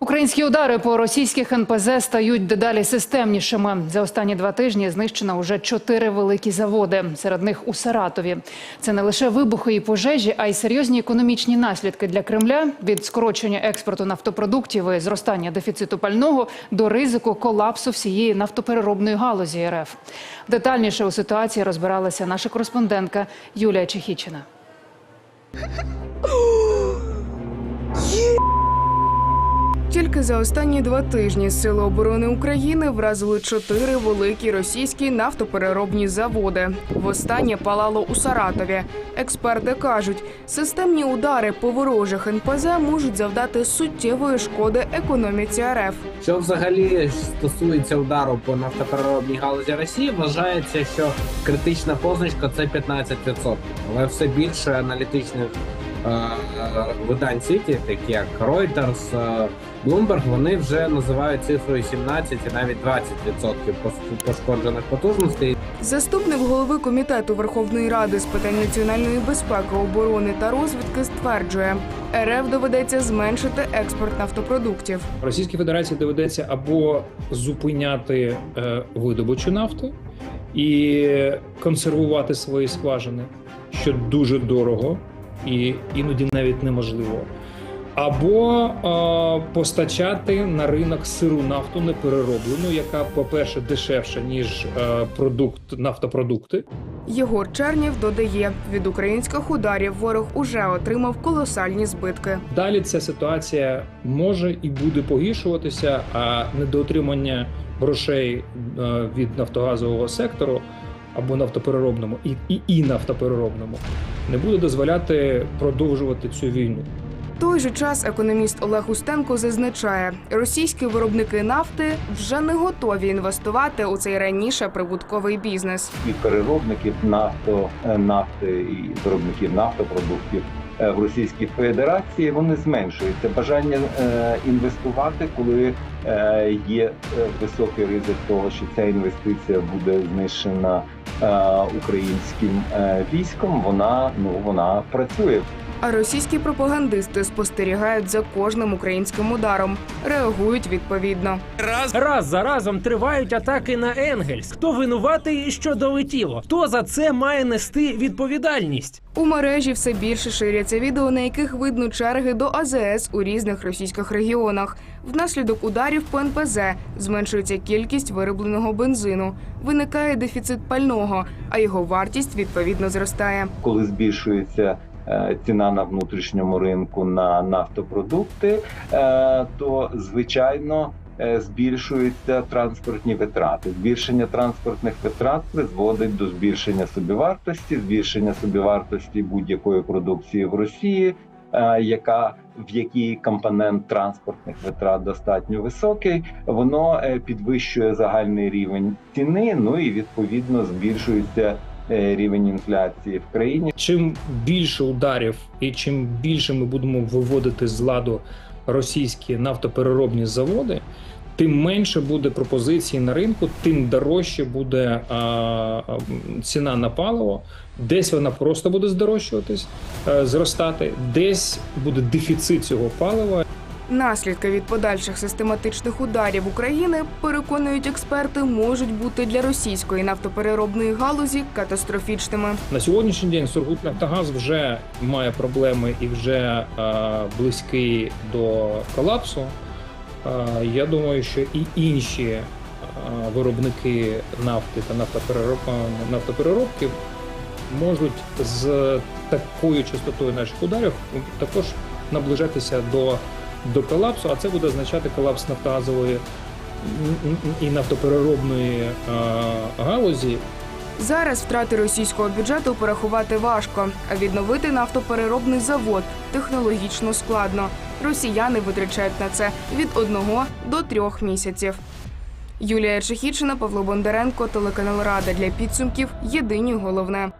Українські удари по російських НПЗ стають дедалі системнішими. За останні два тижні знищено уже чотири великі заводи. Серед них у Саратові. Це не лише вибухи і пожежі, а й серйозні економічні наслідки для Кремля від скорочення експорту нафтопродуктів і зростання дефіциту пального до ризику колапсу всієї нафтопереробної галузі РФ. Детальніше у ситуації розбиралася наша кореспондентка Юлія Чехічина. Тільки за останні два тижні Сили оборони України вразили чотири великі російські нафтопереробні заводи. Востаннє палало у Саратові. Експерти кажуть, системні удари по ворожих НПЗ можуть завдати суттєвої шкоди економіці РФ. Що взагалі стосується удару по нафтопереробній галузі Росії, вважається, що критична позначка це 15%. Але все більше аналітичних видань світі, такі як Reuters, е, Bloomberg, вони вже називають цифрою 17 і навіть 20% пошкоджених потужностей. Заступник голови комітету Верховної Ради з питань національної безпеки, оборони та розвідки стверджує, РФ доведеться зменшити експорт нафтопродуктів. Російській Федерації доведеться або зупиняти е, видобичу нафти і консервувати свої скважини, що дуже дорого і іноді навіть неможливо. Або е, постачати на ринок сиру нафту неперероблену, яка, по-перше, дешевша ніж е, продукт нафтопродукти, Єгор Чернєв додає, від українських ударів ворог уже отримав колосальні збитки. Далі ця ситуація може і буде погіршуватися, а недоотримання грошей е, від нафтогазового сектору або нафтопереробному і, і, і нафтопереробному не буде дозволяти продовжувати цю війну. Той же час економіст Олег Устенко зазначає, російські виробники нафти вже не готові інвестувати у цей раніше прибутковий бізнес. і переробників нафто, е, нафти і виробників нафтопродуктів е, в Російській Федерації вони зменшуються. Бажання е, інвестувати, коли є високий ризик того, що ця інвестиція буде знищена українським е, військом. Вона ну вона працює. А російські пропагандисти спостерігають за кожним українським ударом, реагують відповідно. Раз за разом тривають атаки на Енгельс. Хто винуватий і що долетіло? Хто за це має нести відповідальність? У мережі все більше ширяться відео, на яких видно черги до АЗС у різних російських регіонах. Внаслідок ударів по НПЗ зменшується кількість виробленого бензину, виникає дефіцит пального, а його вартість відповідно зростає. коли збільшується ціна на внутрішньому ринку на нафтопродукти, е, то звичайно. е, Збільшуються транспортні витрати. Збільшення транспортних витрат призводить до збільшення собівартості, збільшення собівартості будь-якої продукції в Росії, е, яка в якій компонент транспортних витрат достатньо високий, воно е, підвищує загальний рівень ціни. Ну і відповідно збільшується е, рівень інфляції в країні. Чим більше ударів і чим більше ми будемо виводити з ладу російські нафтопереробні заводи, тим менше буде пропозицій на ринку, тим дорожче буде а, а, ціна на паливо. Десь вона просто буде здорожчуватись, е, зростати, десь буде дефіцит цього палива, Наслідки від подальших систематичних ударів України, переконують експерти, можуть бути для російської нафтопереробної галузі катастрофічними. На сьогоднішній день Сургутнафтогаз вже має проблеми і вже е, близький до колапсу. Е, я думаю, що і інші е, виробники нафти та е, нафтопереробки можуть з такою частотою наших ударів також наближатися до, до колапсу, а це буде означати колапс нафтогазової і нафтопереробної е, галузі, Зараз втрати російського бюджету порахувати важко, а відновити нафтопереробний завод технологічно складно. Росіяни витрачають на це від одного до трьох місяців. Юлія Чехічина, Павло Бондаренко, телеканал Рада для підсумків. Єдині головне.